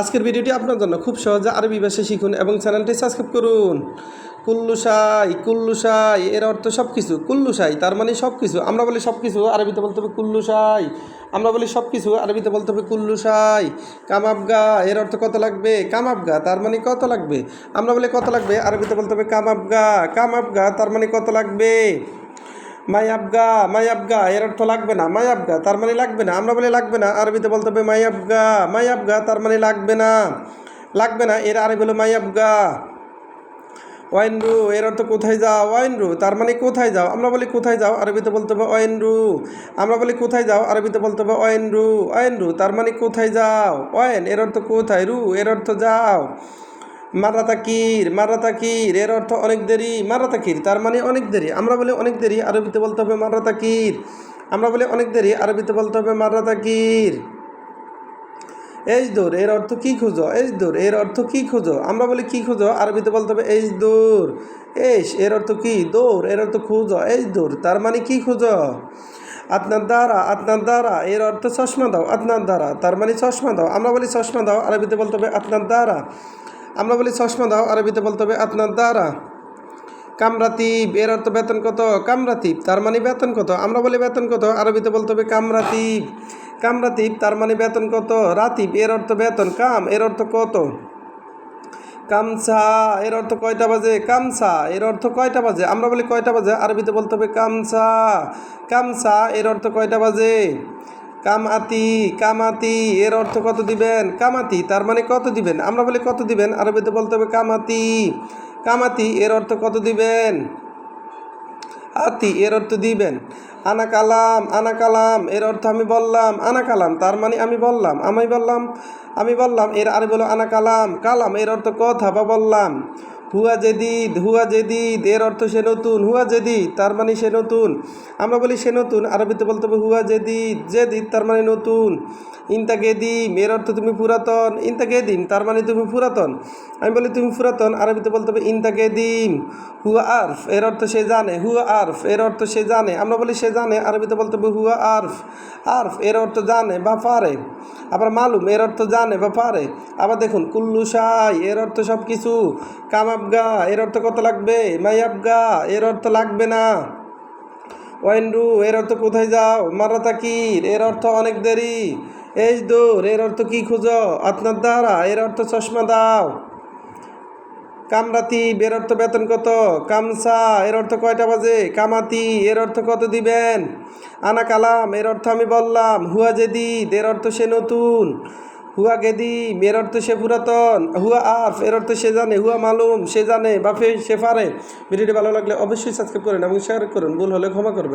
আজকের ভিডিওটি আপনার জন্য খুব সহজে আরবি ভাষা শিখুন এবং চ্যানেলটি সাবস্ক্রাইব করুন। কুল্লুসাই কুল্লুসাই এর অর্থ সব কিছু কুল্লুসাই তার মানে সব কিছু আমরা বলি সব কিছু আরবিতে বলতে হবে কুল্লুসাই আমরা বলি সব কিছু আরবিতে বলতে হবে কুল্লুসাই কামাবগা এর অর্থ কত লাগবে? কামাবগা তার মানে কত লাগবে? আমরা বলি কত লাগবে? আরবিতে বলতে হবে কামাবগা কামাবগা তার মানে কত লাগবে? মায়াবগা মায়াবগা, এর অর্থ লাগবে না, মায়াবগা, তার মানে লাগবে না, আমরা বলি লাগবে না, আরবিতে বলতে হবে মায়াবগা মায়াবগা, তার মানে লাগবে না লাগবে না, এর আরবি হলো মায়াবগা। ওয়াইনরু, এর অর্থ কোথায় যাও? ওয়াইনরু, তার মানে কোথায় যাও? আমরা বলি কোথায় যাও? আরবিতে বলতে হবে ওয়াইনরু। আমরা বলি কোথায় যাও? আরবিতে বলতে হবে ওয়াইনরু। ওয়াইনরু, তার মানে কোথায় যাও? ওয়াইন, এর অর্থ কোথায়? রু, এর অর্থ যাও। মারাতাকির মারাতাকির এর অর্থ অনেক দেরি মারা তাকির তার মানে অনেক দেরি। আমরা বলি অনেক দেরি, আরবিতে বলতে হবে মারাতাকির আমরা বলি অনেক দেরি, আরবিতে বলতে হবে মারাতাকির এজ দৌর এর অর্থ কি খুঁজো? এজ দৌর এর অর্থ কি খুঁজো? আমরা বলি কি খুঁজো? আরবিতে বলতে হবে এজ দৌর এস, এর অর্থ কি? দৌড়, এর অর্থ খুঁজো। এজ দূর তার মানে কি খুঁজো? আপনার দ্বারা আপনার দ্বারা, এর অর্থ চশমা দাও আপনার দ্বারা, তার মানে চশমা দাও। আমরা বলি চশমা দাও, আরবিতে বলতে হবে আপনার দ্বারা। আমরা বলি চশমা দাও, আরবিতে বলতে হবে আপনার দ্বারা। কামরাতিব, এর অর্থ বেতন কত? কামরাতিব, তার মানে বেতন কত? আমরা বলি বেতন কত, আরবিতে বলতে হবে কামরাতিব। কামরাতিব, তার মানে বেতন কত? রাতিব, এর অর্থ বেতন। কাম, এর অর্থ কত? কামসা এর অর্থ কয়টা বাজে? কামসা এর অর্থ কয়টা বাজে? আমরা বলি কয়টা বাজে? আরবিতে বলতে হবে কামসা কামসা এর অর্থ কয়টা বাজে? কামাতি কামাতি, এর অর্থ কত দিবেন? কামাতি, তার মানে কত দিবেন? আমরা বলি কত দিবেন? আরবিতে বলতে হবে কামাতি। কামাতি, এর অর্থ কত দিবেন? আতি, এর অর্থ দিবেন। আনা কালাম আনা কালাম, এর অর্থ আমি বললাম। আনা কালাম, তার মানে আমি বললাম। আমি বললাম আমি বললাম, এর আরে বলো আনা কালাম। কালাম, এর অর্থ কথা বা বললাম। হুয়া জেদিদ হুয়া জেদিদ এর অর্থ সে নতুন, হুয়া জেদিদ তার মানে সে নতুন। আমরা বলি সে নতুন, আরবিতে বলতে হবে হুয়া জেদিদ জেদিদ তার মানে নতুন। ইনতা গেদিম এর অর্থ তুমি পুরাতন, ইনতা গেদিম, তার মানে তুমি পুরাতন। আমি বলি তুমি পুরাতন, আরবিতে বলতে হবে ইনতা গেদিম, হুয়া আরফ, এর অর্থ সে জানে, হুয়া আরফ, এর অর্থ সে জানে। আমরা বলি সে জানে, আরবিতে বলতে হবে হুয়া আরফ আরফ, এর অর্থ জানে বা পারে। আবার মালুম, এর অর্থ জানে বা পারে। আবার দেখুন, কুল্লু সাই, এর অর্থ সব কিছু কামাবগা এর অর্থ কত লাগবে? মাইয়াবগা এর অর্থ লাগবে না। ওয়েন্ডু এর অর্থ কোথায় যাও? মারাতাকির, এর অর্থ অনেক দেরি। এজ দৌড় এর অর্থ কী খুঁজো? আপনার দ্বারা, এর অর্থ চশমা দাও। কামরাতি, এর অর্থ বেতন কত? কামসা, এর অর্থ কয়টা বাজে? কামাতি, এর অর্থ কত দিবেন? আনা কালাম, এর অর্থ আমি বললাম। হুয়া জেদিদ, এর অর্থ সে নতুন। হুয়া গেদি এর অর্থ সে পুরাতন। হুয়া আফ, এর অর্থ সে জানে। হুয়া মালুম, সে জানে। বা ফে- সে পারে ভিডিওটি ভালো লাগলে অবশ্যই সাবস্ক্রাইব করেন এবং শেয়ার করুন। ভুল হলে ক্ষমা করবেন।